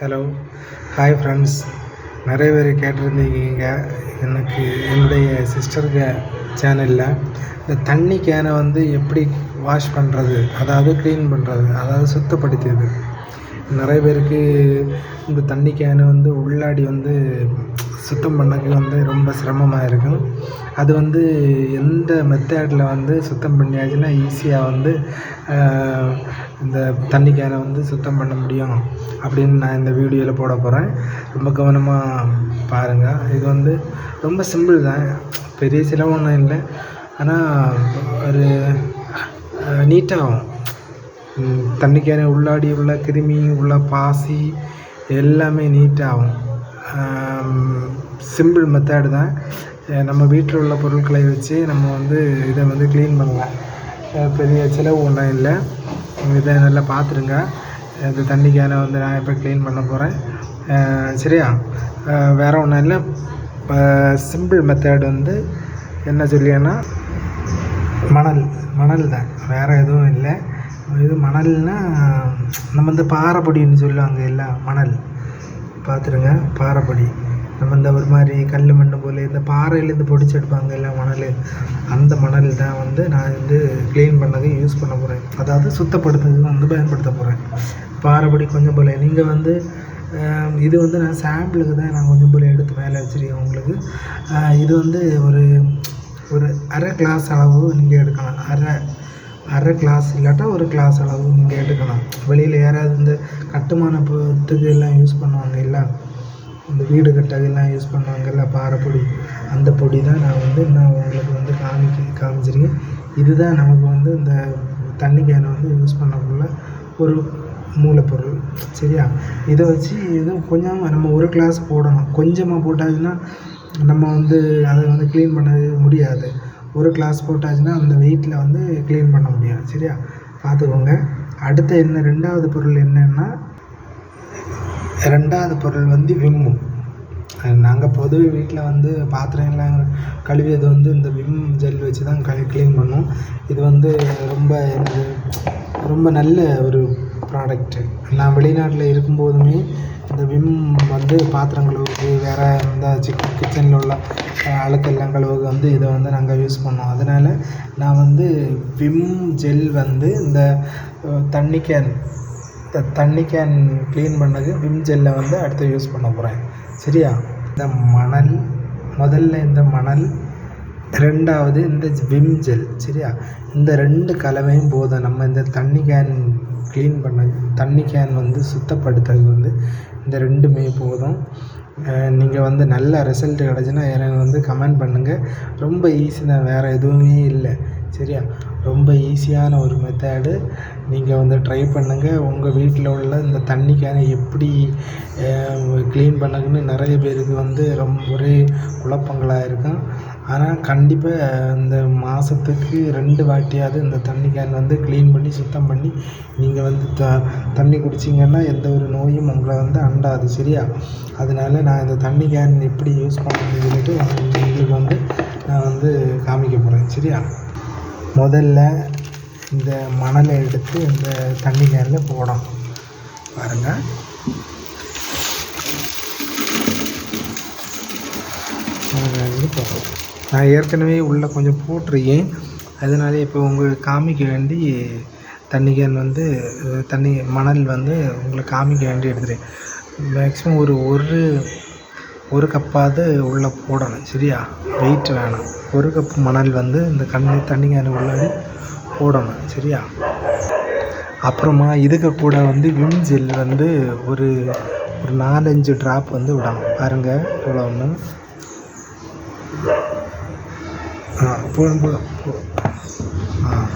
Hello hi friends நிறைய பேர் கேட்டிருந்தீங்க. எனக்கு என்னுடைய சிஸ்டருக்கு சேனலில் இந்த தண்ணி கேனை வந்து எப்படி வாஷ் பண்ணுறது அதாவது க்ளீன் பண்ணுறது அதாவது சுத்தப்படுத்தியது. நிறைய பேருக்கு இந்த தண்ணி கேனு வந்து உள்ளாடி வந்து சுத்தம் பண்ணக்கு வந்து ரொம்ப சிரமமாக இருக்கும் அது வந்து எந்த மெத்தேடில் வந்து சுத்தம் பண்ணியாச்சுன்னா ஈஸியாக வந்து இந்த தண்ணி கேனை வந்து சுத்தம் பண்ண முடியும் அப்படின்னு நான் இந்த வீடியோவில் போட போகிறேன் ரொம்ப கவனமாக பாருங்கள் இது வந்து ரொம்ப சிம்பிள் தான். பெரிய செலவு ஒன்றும் இல்லை. ஆனால் ஒரு நீட்டாகும் தண்ணிக்கான உள்ளாடி உள்ள கிருமி உள்ள பாசி எல்லாமே நீட்டாகும் சிம்பிள் மெத்தேடு தான். நம்ம வீட்டில் உள்ள பொருட்களை வச்சு நம்ம வந்து இதை வந்து க்ளீன் பண்ணலாம். பெரிய செலவு ஒன்றும் இல்லை. இதை நல்லா பார்த்துருங்க. இந்த தண்ணி கேனை வந்து நான் இப்போ க்ளீன் பண்ண போகிறேன் சரியா? வேறு ஒன்றும் இல்லை. சிம்பிள் மெத்தேடு வந்து என்ன சொல்லியன்னா மணல். மணல் தான். வேறு எதுவும் இல்லை. இது மணல்னால் நம்ம இந்த பாறைப்பொடின்னு சொல்லுவாங்க எல்லாம் மணல். பார்த்துருங்க பாறைப்பொடி. நம்ம இந்த ஒரு மாதிரி கல் மண் போல் இந்த பாறையிலேருந்து பொடிச்சு எடுப்பாங்க எல்லாம் மணல். அந்த மணல் தான் வந்து நான் வந்து க்ளீன் பண்ணது யூஸ் பண்ண போகிறேன் அதாவது சுத்தப்படுத்துறதுக்கு வந்து பயன்படுத்த போகிறேன் பாறைப்பொடி கொஞ்சம் போல். நீங்கள் வந்து இது வந்து நான் சாம்பிளுக்கு தான் நான் கொஞ்சம் போல் எடுத்து மேலே வச்சுருக்கேன் உங்களுக்கு. இது வந்து ஒரு ஒரு அரை கிளாஸ் அளவு நீங்கள் எடுக்கலாம். அரை அரை கிளாஸ் இல்லாட்டா ஒரு கிளாஸ் அளவு நீங்கள் எடுக்கலாம். வெளியில் யாராவது இந்த கட்டுமான கட்டுமானத்துக்கு எல்லாம் யூஸ் பண்ணுவாங்க இல்லை இந்த வீடு கட்டதெல்லாம் யூஸ் பண்ணுவாங்கல்ல பாறைப்பொடி. அந்த பொடி தான் நான் வந்து நான் உங்களுக்கு வந்து காமிக்க காமிச்சிருக்கேன். இதுதான் நமக்கு வந்து இந்த தண்ணி கேனை வந்து யூஸ் பண்ணக்குள்ள ஒரு மூலப்பொருள். சரியா? இதை வச்சு எதுவும் கொஞ்சம் நம்ம ஒரு கிளாஸ் போடணும். கொஞ்சமாக போட்டாதுன்னா நம்ம வந்து அதை வந்து க்ளீன் பண்ண முடியாது. ஒரு கிளாஸ் போட்டாச்சுன்னா அந்த வெயிட்டில் வந்து க்ளீன் பண்ண முடியாது சரியா? பார்த்துக்கோங்க. அடுத்து என்ன ரெண்டாவது பொருள் என்னென்னா ரெண்டாவது பொருள் வந்து விம்மு. நாங்கள் பொதுவே வீட்டில் வந்து பாத்திரம் எல்லாம் கழுவியது வந்து இந்த விம் ஜெல் வச்சு தான் கழு க்ளீன் பண்ணோம் இது வந்து ரொம்ப ரொம்ப நல்ல ஒரு ப்ராடக்ட்டு நான் வெளிநாட்டில் இருக்கும்போதுமே இந்த விம் வந்து பாத்திரம் கழுவுறது வேறு இந்த கிச்சனில் உள்ள அழுக்கெல்லாம் கழுவுக்கு வந்து இதை வந்து நாங்கள் யூஸ் பண்ணோம். அதனால் நான் வந்து விம் ஜெல் வந்து இந்த தண்ணி கேன் இந்த தண்ணி கேன் க்ளீன் பண்ணது விம் ஜெல்லை வந்து அடுத்து யூஸ் பண்ண போகிறேன் சரியா? இந்த மணல் முதல்ல இந்த மணல் ரெண்டாவது இந்த விம் ஜெல் சரியா? இந்த ரெண்டு கலவையும் போதும். நம்ம இந்த தண்ணி கேன் க்ளீன் பண்ண தண்ணி கேன் வந்து சுத்தப்படுத்துறது வந்து இந்த ரெண்டுமே போதும். நீங்கள் வந்து நல்ல ரிசல்ட் கிடச்சுன்னா எனக்கு வந்து கமெண்ட் பண்ணுங்கள் ரொம்ப ஈஸி தான் வேறு எதுவுமே இல்லை. சரியா? ரொம்ப ஈஸியான ஒரு மெத்தேடு நீங்கள் வந்து ட்ரை பண்ணுங்கள் உங்கள் வீட்டில் உள்ள இந்த தண்ணி கேனை எப்படி க்ளீன் பண்ணுங்கன்னு நிறைய பேருக்கு வந்து ரொம்ப ஒரே குழப்பங்களாக இருக்கும். ஆனால் கண்டிப்பாக இந்த மாதத்துக்கு ரெண்டு வாட்டியாவது இந்த தண்ணி கேன் வந்து க்ளீன் பண்ணி சுத்தம் பண்ணி நீங்கள் வந்து த தண்ணி குடிச்சிங்கன்னா எந்த ஒரு நோயும் உங்களை வந்து அண்டாது சரியா? அதனால நான் இந்த தண்ணி கேன் எப்படி யூஸ் பண்ணுறதுன்னு சொல்லிட்டு உங்களுக்கு வந்து நான் வந்து காமிக்க போகிறேன் சரியா? முதல்ல இந்த மணலை எடுத்து இந்த தண்ணி கேனில் போடணும். பாருங்கள் வந்து போடும் நான் ஏற்கனவே உள்ளே கொஞ்சம் போட்டிருக்கேன். அதனால இப்போ உங்களுக்கு காமிக்க வேண்டி தண்ணி கேன் வந்து தண்ணி மணல் வந்து உங்களுக்கு காமிக்க வேண்டி எடுத்துகிறேன் மேக்ஸிமம் ஒரு ஒரு ஒரு கப்பாவது உள்ளே போடணும் சரியா? வெயிட் வேணும். ஒரு கப் மணல் வந்து இந்த கண்ணி தண்ணி கேனு உள்ளே போடணும் சரியா? அப்புறமா இதுக்கு கூட வந்து விம் ஜெல் வந்து ஒரு ஒரு நாலஞ்சு ட்ராப் வந்து விடணும். பாருங்கள் இவ்வளோ ஒன்று ஆ போதும் போதும் ஆ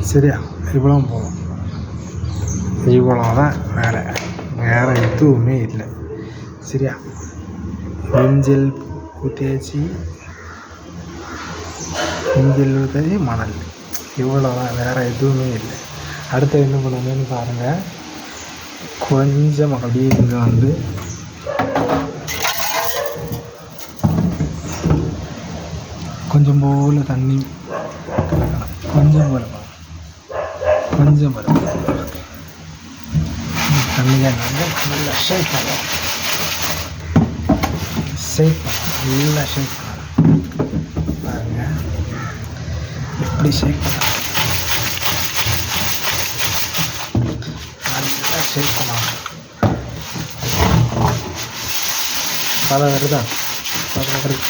சரியா இவ்வளோ போதும். இவ்வளோ தான் வேறு வேறு எதுவுமே இல்லை. சரியா? விஞ்சல் ஊற்றியாச்சு விஞ்சல் ஊற்றி மணல். இவ்வளோ தான் வேறு எதுவுமே இல்லை. அடுத்து என்ன பண்ணுவேன்னு பாருங்கள் கொஞ்சம் அப்படியே இங்கே வந்து கொஞ்சம் போல் தண்ணி கலக்கணும். கொஞ்சம் போல் கொஞ்சம் போல் தண்ணி கேன் நல்லா ஷேக் பண்ணலாம் ஷேக் பண்ணுவோம் நல்லா ஷேக் பண்ணலாம் பாருங்க. எப்படி ஷேக் பண்ணலாம் நல்லா ஷேக் பண்ணலாம் பல வருதா? பல வருது.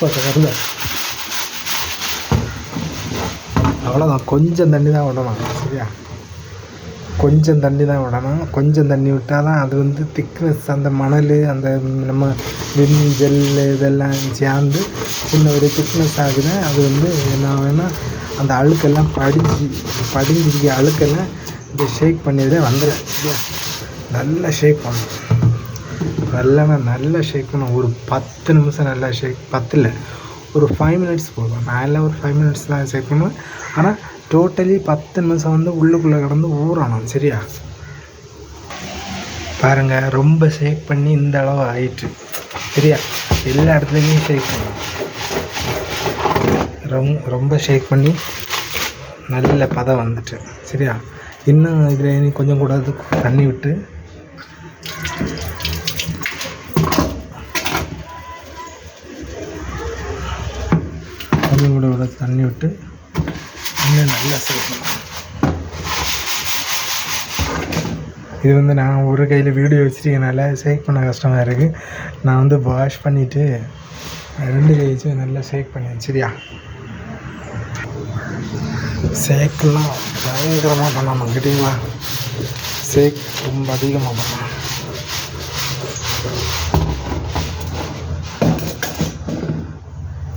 பதம் வருதா? அவ்வளோதான் கொஞ்சம் தண்ணி தான் விடணும் சரியா? கொஞ்சம் தண்ணி தான் விடணும். கொஞ்சம் தண்ணி விட்டால் தான் அது வந்து திக்னஸ் அந்த மணல் அந்த நம்ம விம் ஜெல் இதெல்லாம் சேர்ந்து சின்ன ஒரு திக்னஸ் ஆகுது. அது வந்து என்ன வேணால் அந்த அழுக்கெல்லாம் படிஞ்சு படிஞ்சிருக்க அழுக்கெல்லாம் இந்த ஷேக் பண்ணியதே வந்துடும் சரியா? நல்லா ஷேக் பண்ணணும். நல்லா நல்லா ஷேக் பண்ணணும். ஒரு பத்து நிமிஷம் நல்லா ஷேக் பத்தில் ஒரு ஃபைவ் மினிட்ஸ் போதும். மேலே ஒரு ஃபைவ் மினிட்ஸ் தான் ஷேக் பண்ணுவேன். ஆனால் டோட்டலி பத்து நிமிஷம் வந்து உள்ளுக்குள்ளே கடந்து ஊறணும் சரியா? பாருங்கள் ரொம்ப ஷேக் பண்ணி இந்த அளவு ஆயிட்டு. சரியா? எல்லா இடத்துலையுமே ஷேக் பண்ணணும் ரொம்ப ரொம்ப ஷேக் பண்ணி நல்ல பதம் வந்துட்டு. சரியா? இன்னும் இதில் கொஞ்சம் கூட தண்ணி விட்டு கொஞ்சம் தண்ணி விட்டு இன்னும் நல்லா சேர்க்கணும் இது வந்து நான் ஒரு கையில் வீடியோ வச்சுருக்கனால ஷேக் பண்ண கஷ்டமாக இருக்குது நான் வந்து வாஷ் பண்ணிவிட்டு ரெண்டு கை வச்சு நல்லா ஷேக் பண்ணேன் சரியா? ஷேக்கெல்லாம் பயங்கரமாக பண்ணணும் கேட்டிங்களா ஷேக் ரொம்ப அதிகமாக பண்ணணும்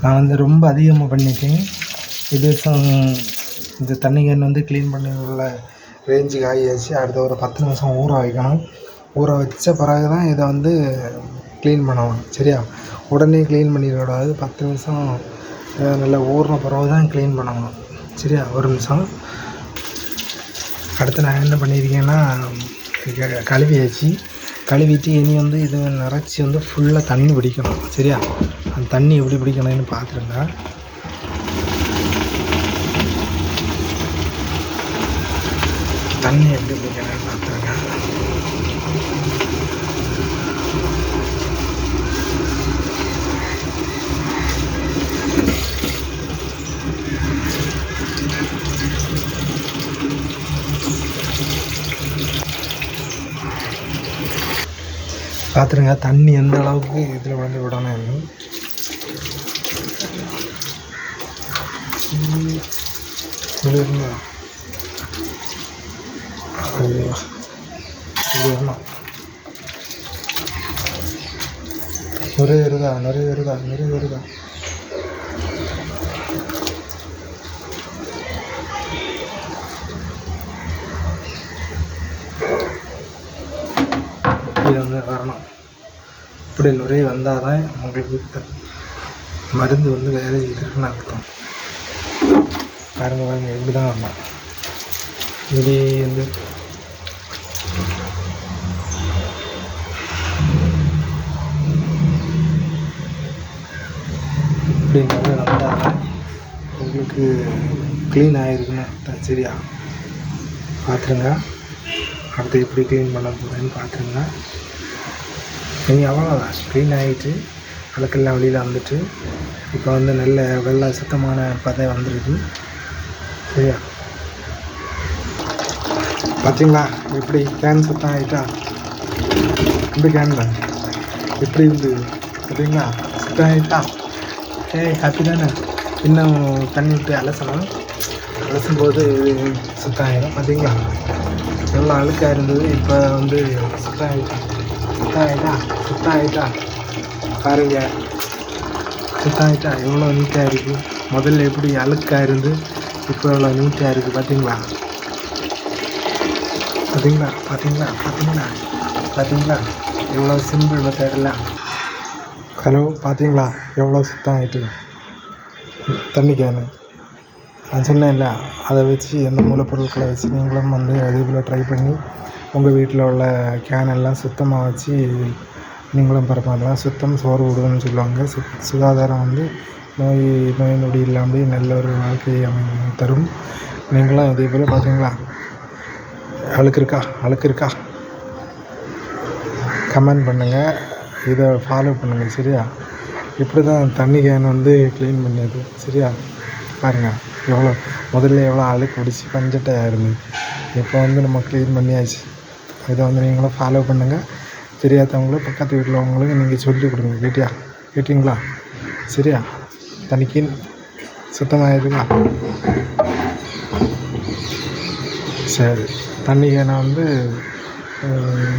நான் வந்து ரொம்ப அதிகமாக பண்ணிட்டேன் இது இந்த தண்ணி கேன் வந்து க்ளீன் பண்ணி உள்ள ரேஞ்சுக்கு ஆகியாச்சு அடுத்த ஒரு பத்து நிமிஷம் ஊற வைக்கணும். ஊற வச்ச பிறகு தான் இதை வந்து க்ளீன் பண்ணணும். சரியா? உடனே க்ளீன் பண்ணிடக்கூடாது. பத்து நிமிஷம் நல்லா ஊறின பிறகு தான் க்ளீன் பண்ணணும். சரியா? ஒரு நிமிஷம். அடுத்து நான் என்ன பண்ணியிருக்கேன்னா க- கழுவியாச்சு. கழுவிட்டு இனி வந்து இது நிறச்சி வந்து ஃபுல்லாக தண்ணி பிடிக்கணும். சரியா? அந்த தண்ணி எப்படி பிடிக்கணும்னு பார்த்துருங்க. தண்ணி எப்படி பிடிக்கணும்னு பார்த்துருங்க. பார்த்துருங்க தண்ணி எந்த அளவுக்கு இதில் விளைஞ்சு விடணும் விழுங்க ஐயோ நிறைய வருதா நிறைய வருதா நிறைய வருதா வந்து வரணும். இப்படி நுரை வந்தால் தான் உங்களுக்கு மருந்து வந்து வேலை இருக்குன்னு அர்த்தம். பாருங்க பாருங்க இப்படி தான் வரணும். இப்படி வந்து. இப்படி நுரை வந்தால் தான் உங்களுக்கு க்ளீன் ஆகிருக்குன்னு அர்த்தம் சரியா? பார்த்துருங்க அடுத்து எப்படி க்ளீன் பண்ண போகிறேன்னு பார்த்துருங்க இனி அவ்வளோதான் க்ளீன் ஆகிட்டு அழுக்கெல்லாம் வெளியில் வந்துட்டு இப்போ வந்து நல்ல வெள்ளை சுத்தமான பதை வந்துடுது சரியா? பார்த்தீங்களா எப்படி கேன் சுத்தம் ஆகிட்டா இந்த கேன் தான். எப்படி இருந்து பார்த்தீங்களா சுத்தம் ஆகிட்டா ஏய் ஹாப்பி தானே? இன்னும் தண்ணி விட்டு அலசணும். அலசும்போது சுத்தம் ஆகிடும் பார்த்தீங்களா எவ்வளோ அழுக்காக இருந்தது இப்போ வந்து சுத்தம் ஆகிட்டா சுத்தம் ஆகிட்டா சுத்தம் ஆகிட்டா பாருங்க. சுத்தம் ஆகிட்டா எவ்வளோ நீட்டாக இருக்குது முதல்ல எப்படி அழுக்காக இருந்து இப்போ எவ்வளோ நீட்டாக இருக்குது பார்த்தீங்களா பார்த்தீங்களா பார்த்தீங்களா பார்த்தீங்களா பார்த்தீங்களா எவ்வளோ சிம்பிள் மெத்தடில் ஹலோ பார்த்தீங்களா எவ்வளோ சுத்தம் ஆகிட்டு தண்ணி கேனு. நான் சொன்னேன்ல அதை வச்சு அந்த மூலப்பொருட்களை வச்சு நீங்களும் வந்து அதே போல் ட்ரை பண்ணி உங்கள் வீட்டில் உள்ள கேன் எல்லாம் சுத்தமாக வச்சு நீங்களும் பரப்பாடலாம் சுத்தம் சோறு விடுதுன்னு சொல்லுவாங்க. சு சுகாதாரம் வந்து நோய் நோய் நொடி இல்லாமல் நல்ல ஒரு வாழ்க்கையை அமை தரும். நீங்களும் இதே போல் பார்த்தீங்களா அழுக்கு இருக்கா அழுக்கு இருக்கா கமெண்ட் பண்ணுங்கள் இதை ஃபாலோ பண்ணுங்கள் சரியா? இப்படி தான் தண்ணி கேன் வந்து க்ளீன் பண்ணியது சரியா? பாருங்கள் எவ்வளோ முதல்ல எவ்வளோ அழுக்கு பிடிச்சி பஞ்சட்டையாக இருந்தது இப்போ வந்து நம்ம க்ளீன் பண்ணியாச்சு. இதை வந்து நீங்களும் ஃபாலோ பண்ணுங்கள் தெரியாதவங்களும் பக்கத்து வீட்டில் அவங்களுக்கு நீங்கள் சொல்லிக் கொடுங்க கேட்டியா? கேட்டிங்களா? சரியா? தண்ணிக்கு சுத்தமாகிடுங்களா சரி. தண்ணி நான் வந்து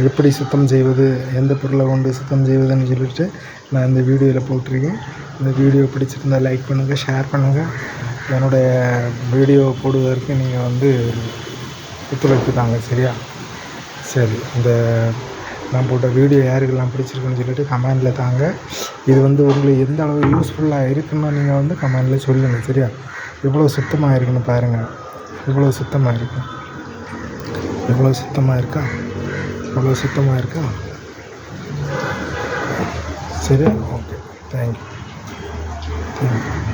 எப்படி சுத்தம் செய்வது எந்த பொருளை கொண்டு சுத்தம் செய்வதுன்னு சொல்லிட்டு நான் இந்த வீடியோவில் போட்டிருக்கேன். இந்த வீடியோ பிடிச்சிருந்தா லைக் பண்ணுங்கள் ஷேர் பண்ணுங்கள் என்னுடைய வீடியோ போடுவதற்கு நீங்கள் வந்து ஒத்துழைப்பு தாங்க சரியா? சரி இந்த நான் போட்ட வீடியோ யாருக்கெல்லாம் பிடிச்சிருக்குன்னு சொல்லிட்டு கமெண்டில் தாங்க. இது வந்து உங்களுக்கு எந்த அளவு யூஸ்ஃபுல்லாக இருக்குன்னு நீங்கள் வந்து கமெண்டில் சொல்லுங்கள் சரியா? எவ்வளோ சுத்தமாக இருக்குன்னு பாருங்கள் எவ்வளோ சுத்தமாக இருக்கு? எவ்வளோ சுத்தமாக இருக்கா? எவ்வளோ சுத்தமாக இருக்கா? சரி ஓகே தேங்க்யூ தேங்க்யூ